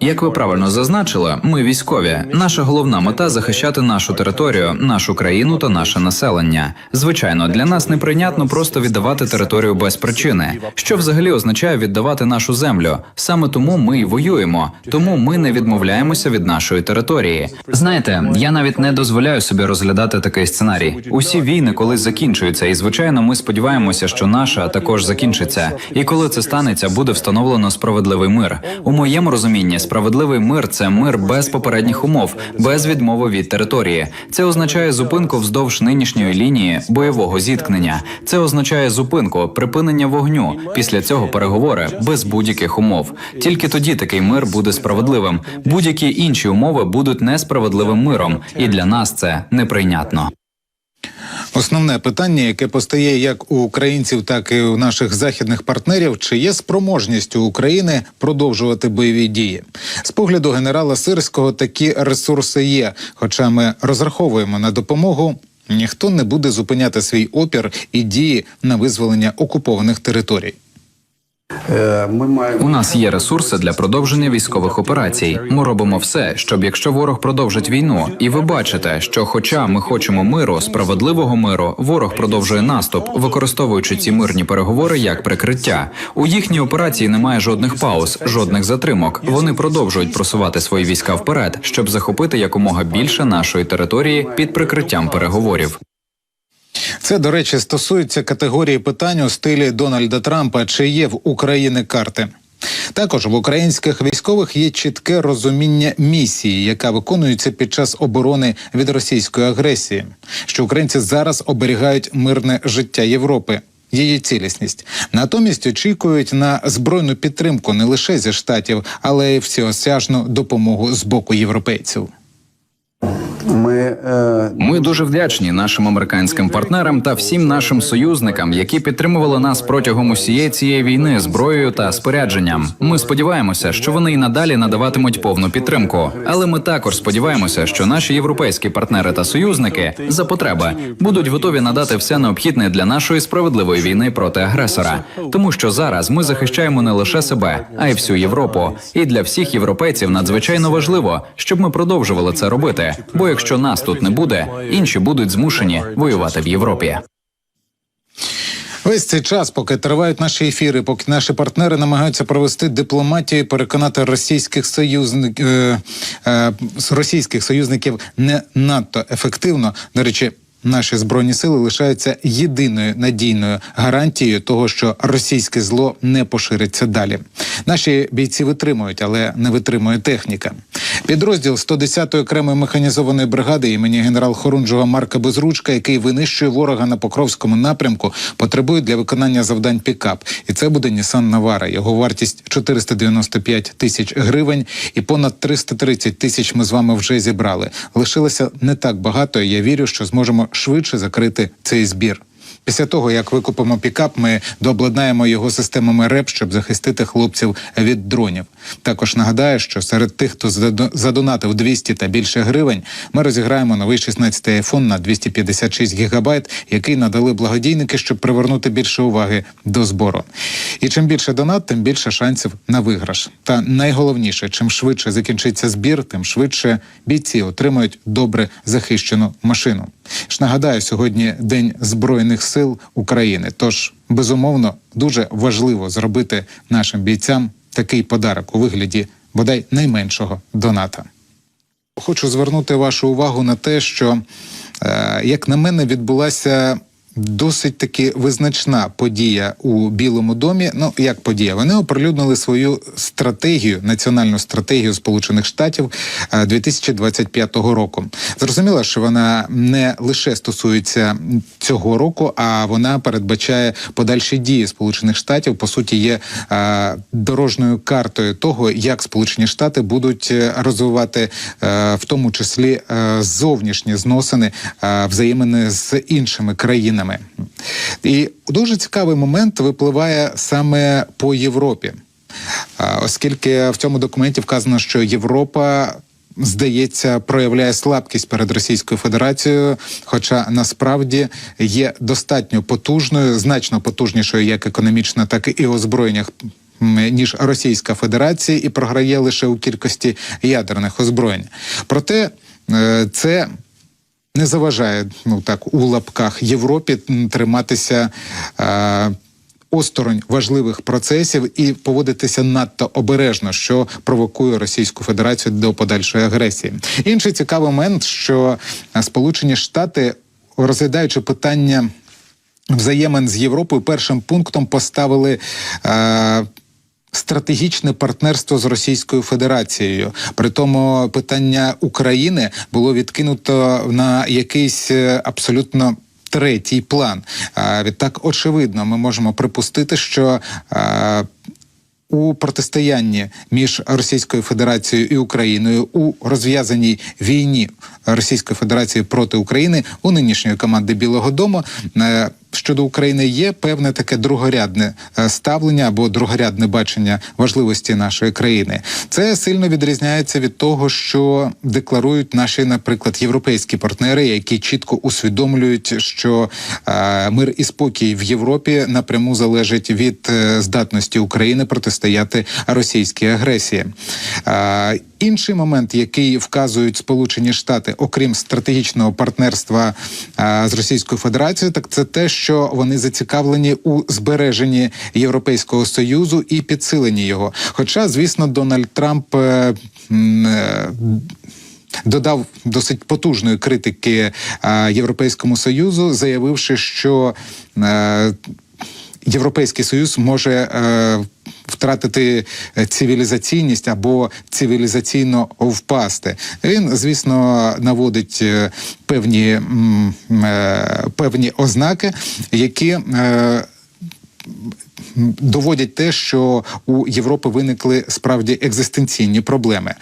Як ви правильно зазначили, ми військові. Наша головна мета захищати нашу територію, нашу країну та наше населення. Звичайно, для нас неприйнятно просто віддавати територію без причини. Що взагалі означає віддавати нашу землю? Саме тому ми й воюємо, тому ми не відмовляємося від нашої території. Знаєте, я навіть не дозволяю собі розглядати такий сценарій. Усі війни колись закінчуються, і звичайно, ми сподіваємося, що наша також закінчиться. І коли це станеться, буде встановлено справедливий мир. У моєму розумінні справедливий мир це мир без попередніх умов, без відмови від території. Це означає зупинку вздовж нинішньої лінії бойового зіткнення. Це означає зупинку, припинення вогню. Після цього переговори без будь-яких умов. Тільки тоді такий мир буде справедливим. Будь-які інші умови будуть несправедливим миром, і для нас це неприйнятно. Основне питання, яке постає як у українців, так і у наших західних партнерів, чи є спроможність у України продовжувати бойові дії? З погляду генерала Сирського такі ресурси є. Хоча ми розраховуємо на допомогу, ніхто не буде зупиняти свій опір і дії на визволення окупованих територій. Ми У нас є ресурси для продовження військових операцій. Ми робимо все, щоб якщо ворог продовжить війну, і ви бачите, що, хоча ми хочемо миру, справедливого миру, ворог продовжує наступ, використовуючи ці мирні переговори як прикриття. У їхній операції немає жодних пауз, жодних затримок. Вони продовжують просувати свої війська вперед, щоб захопити якомога більше нашої території під прикриттям переговорів. Це, до речі, стосується категорії питань у стилі Дональда Трампа, чи є в Україні карти. Також в українських військових є чітке розуміння місії, яка виконується під час оборони від російської агресії, що українці зараз оберігають мирне життя Європи. Її цілісність натомість очікують на збройну підтримку не лише зі штатів, але й всеосяжну допомогу з боку європейців. Ми, е, дуже вдячні нашим американським партнерам та всім нашим союзникам, які підтримували нас протягом усієї цієї війни зброєю та спорядженням. Ми сподіваємося, що вони і надалі надаватимуть повну підтримку. Але ми також сподіваємося, що наші європейські партнери та союзники за потреби будуть готові надати все необхідне для нашої справедливої війни проти агресора, тому що зараз ми захищаємо не лише себе, а й всю Європу. І для всіх європейців надзвичайно важливо, щоб ми продовжували це робити. Бо якщо нас тут не буде, інші будуть змушені воювати в Європі. Весь цей час, поки тривають наші ефіри, поки наші партнери намагаються провести дипломатію, переконати російських союзників е, е, російських союзників не надто ефективно. До речі. Наші збройні сили лишаються єдиною надійною гарантією того, що російське зло не пошириться далі. Наші бійці витримують, але не витримує техніка. Підрозділ 110-ї окремої механізованої бригади імені генерал Хорунжого Марка Безручка, який винищує ворога на Покровському напрямку, потребує для виконання завдань пікап. І це буде Нісан Навара. Його вартість 495 тисяч гривень, і понад 330 тисяч ми з вами вже зібрали. Лишилося не так багато. Я вірю, що зможемо швидше закрити цей збір. Після того, як викупимо пікап, ми дообладнаємо його системами РЕП, щоб захистити хлопців від дронів. Також нагадаю, що серед тих, хто задо- задонатив 200 та більше гривень, ми розіграємо новий 16-й айфон на 256 гігабайт, який надали благодійники, щоб привернути більше уваги до збору. І чим більше донат, тим більше шансів на виграш. Та найголовніше, чим швидше закінчиться збір, тим швидше бійці отримають добре захищену машину. Ж нагадаю, сьогодні День Збройних сил України. Тож, безумовно, дуже важливо зробити нашим бійцям такий подарок у вигляді бодай найменшого доната. Хочу звернути вашу увагу на те, що, е, як на мене, відбулася досить таки визначна подія у Білому домі. Ну як подія, вони оприлюднили свою стратегію, національну стратегію Сполучених Штатів е, 2025 року. Зрозуміло, що вона не лише стосується цього року, а вона передбачає подальші дії Сполучених Штатів. По суті, є е, дорожньою картою того, як Сполучені Штати будуть е, розвивати, е, в тому числі е, зовнішні зносини е, взаємини з іншими країнами. І дуже цікавий момент випливає саме по Європі, оскільки в цьому документі вказано, що Європа. Здається, проявляє слабкість перед Російською Федерацією, хоча насправді є достатньо потужною, значно потужнішою як економічно, так і озброєннях ніж Російська Федерація, і програє лише у кількості ядерних озброєнь. Проте е, це не заважає ну так у лапках Європі триматися. Е, Осторонь важливих процесів і поводитися надто обережно, що провокує Російську Федерацію до подальшої агресії. Інший цікавий момент, що е, Сполучені Штати, розглядаючи питання взаємин з Європою, першим пунктом поставили. Е, Стратегічне партнерство з Російською Федерацією. При тому питання України було відкинуто на якийсь е, абсолютно третій план. Відтак, очевидно, ми можемо припустити, що е, у протистоянні між Російською Федерацією і Україною у розв'язаній війні Російської Федерації проти України у нинішньої команди Білого Дому е, щодо України є певне таке другорядне е, ставлення або другорядне бачення важливості нашої країни. Це сильно відрізняється від того, що декларують наші, наприклад, європейські партнери, які чітко усвідомлюють, що е, мир і спокій в Європі напряму залежить від е, здатності України протистояти російській агресії. Інший момент, який вказують Сполучені Штати, окрім стратегічного партнерства з Російською Федерацією, так це те, що вони зацікавлені у збереженні Європейського союзу і підсиленні його. Хоча, звісно, Дональд Трамп. е, е, Додав досить потужної критики е, Європейському Союзу, заявивши, що е, Європейський Союз може е, втратити е, цивілізаційність або цивілізаційно впасти. Він, звісно, наводить е, певні, е, певні ознаки, які. Доводять те, що у Європи виникли справді екзистенційні проблеми.